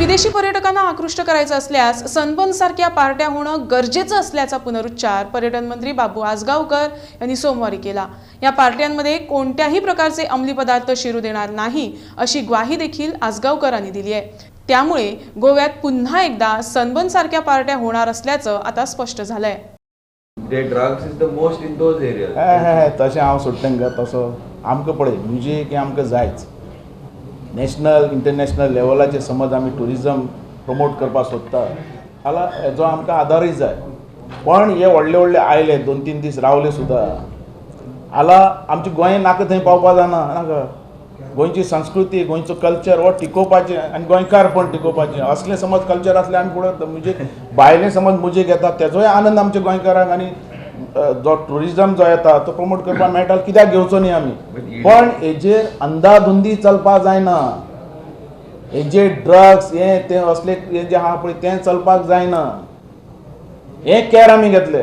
विदेशी पर्यटकांना आकृष्ट करायचं असल्यास सनबर्न सारख्या पार्ट्या होणं गरजेचं असल्याचा पुनरुच्चार पर्यटन मंत्री बाबू आसगावकर यांनी सोमवारी केला. या पार्ट्यांमध्ये कोणत्याही प्रकारचे अंमली पदार्थ शिरू देणार नाही अशी ग्वाही देखील आसगावकरांनी दिली आहे. त्यामुळे गोव्यात पुन्हा एकदा सनबर्न सारख्या पार्ट्या होणार असल्याचं आता स्पष्ट झालंय. तशें हांव सोडटें गे तसो आमकां पळय म्युजीक हें आमकां जायच. नॅशनल इंटरनॅशनल लेवलाचेर समज आमी ट्युरिजम प्रमोट करपाक सोदता जाल्यार हेजो आमकां आदारूय जाय पण हे व्हडले व्हडले आयले दोन तीन दीस रावले सुद्दां हाला आमच्या गोंयांत नाका थंय पावपा जायना नाका गोंयची संस्कृती गोंयचो कल्चर हो टिकोवपाचें आनी गोंयकार पण टिकोवपाचें असलें समज कल्चर आसलें आमी फुडें म्हणजे भायलें समज मुजीक घेतात तेजोय आनंद आमच्या गोंयकारांक आनी जो ट्युरिजम जो येता तो प्रमोट करपाक मेळटा कित्याक घेवचो न्ही आमी पण हेजेर अंदाधुंदी चलपाक जायना हेजे ड्रग्स हे ते असले हे जे आहा पळय तें चलपाक जायना हें कॅर आमी घेतले.